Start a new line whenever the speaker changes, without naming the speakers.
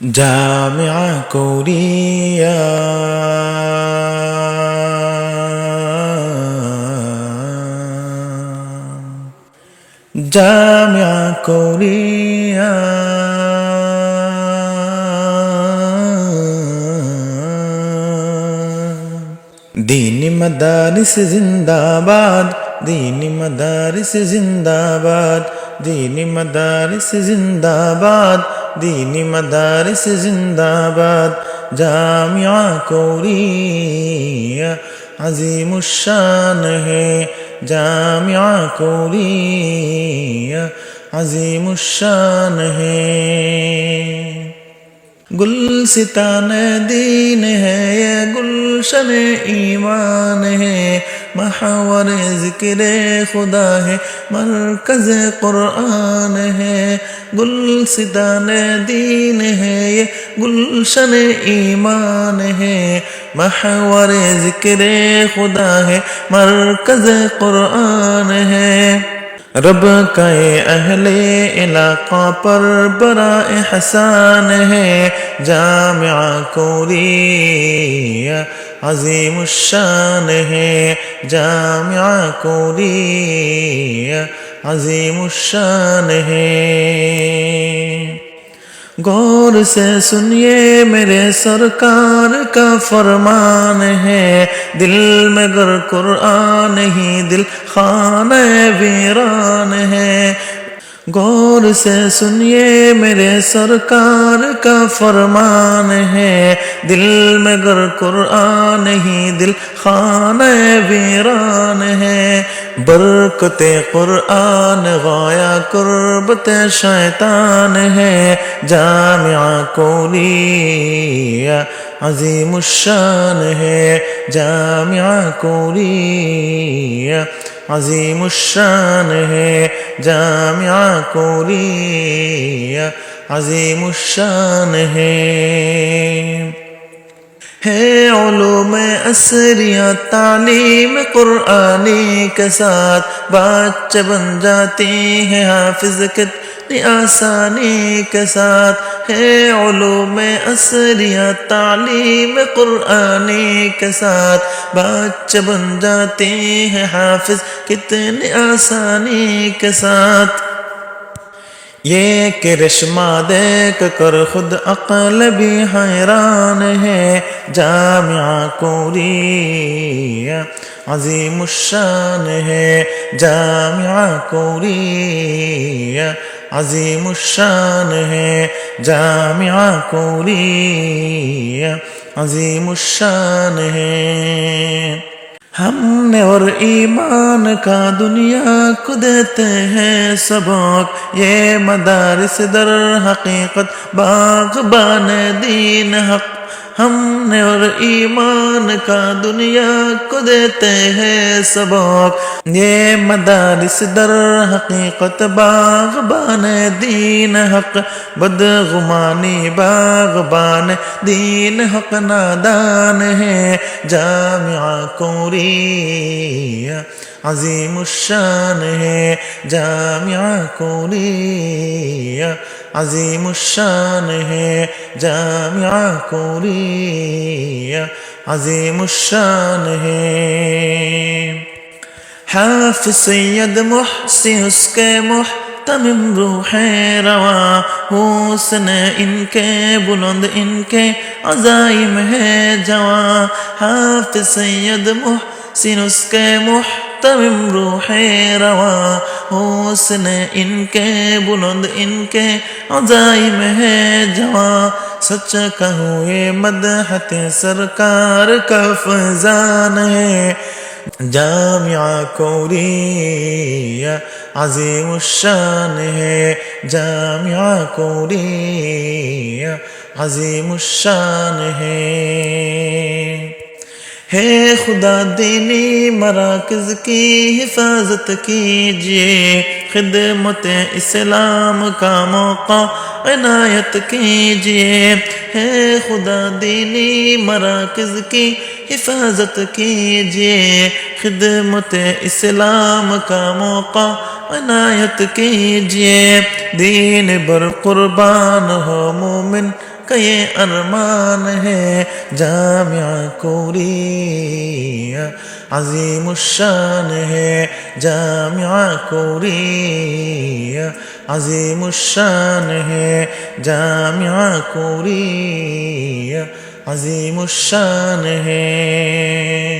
جامعہ Korea جامعہ Korea دینی مدارس زندہ باد دینی مدارس زندہ باد دینی مدارس زندہ باد دینی مدارس زندہ باد جامعہ کوریہ عظیم الشان ہے جامعہ کوریہ عظیم الشان ہے گلستان دین ہے یہ گلشن ایمان ہے محور ذکر خدا ہے، مرکز قرآن ہے۔ گلستان دین ہے، یہ گلشن ایمان ہے۔ محور ذکر خدا ہے، مرکز قرآن ہے۔ رب کا اہل علاقہ پر برا احسان ہے۔ جامعہ کوریہ عظیم الشان ہے جامعہ کوریہ عظیم الشان ہے۔ غور سے سنیے میرے سرکار کا فرمان ہے، دل میں گر قرآن ہی دل خانہ ویران ہے۔ غور سے سنیے میرے سرکار کا فرمان ہے۔ دل میں گر قرآن ہی دل خانہ ویران ہے۔ برکت قرآن غایا قربت شیطان ہے۔ جامعہ کوریہ عظیم الشان ہے۔ جامعہ کوریہ عظیم الشان ہے جامعہ کوریہ عظیم الشان ہے۔ ہے علوم اسریہ تعلیم قرآنی کے ساتھ بات بن جاتی ہے حافظ کتنی آسانی کے ساتھ ہے علوم اسریہ تعلیم قرآنی کے ساتھ۔ بچے بن جاتی ہیں حافظ کتنی آسانی کے ساتھ۔ یہ کرشمہ دیکھ کر خود عقل بھی حیران ہے۔ جامعہ کوریہ عظیم الشان ہے۔ جامعہ کوریہ عظیم الشان ہے جامعہ کوری عظیم الشان ہے۔ ہم نے اور ایمان کا دنیا کو دیتے ہیں سبق، یہ مدارس در حقیقت باغبان دین حق۔ ہم نے اور ایمان کا دنیا کو دیتے ہیں سبق۔ یہ مدارس در حقیقت باغبان دین حق بدغمانی باغبان دین حق نادان ہے۔ جامعہ کوریہ عظیم الشان ہے جامعہ کوریہ عظیم الشان ہے جامعہ کوریہ عظیم الشان ہے حافظ سید محسن اس کے محتمم روح رواں حسن ان کے بلند ان کے عزائم ہے جواں حافظ سید محسن اس کے محتمم روح رواں حسن ان کے بلند، ان کے عزائم ہے جواں سچ کہوں یہ مدحت سرکار کا فضان ہے۔ جامعہ کوریہ عظیم الشان ہے۔ جامعہ کوریہ عظیم الشان ہے۔ ہے خدا دینی مراکز کی حفاظت کیجیے خدمت اسلام کا موقع عنایت کیجیے ہے خدا دینی مراکز کی حفاظت کیجیے خدمت اسلام کا موقع عنایت کیجیے دین بر قربان ہو مومن کا یہ ارمان ہے۔ جامعہ کوریا عظیم الشان ہے۔ جامعہ کوریا عظیم الشان ہے۔ جامعہ کوریا عظیم الشان ہے۔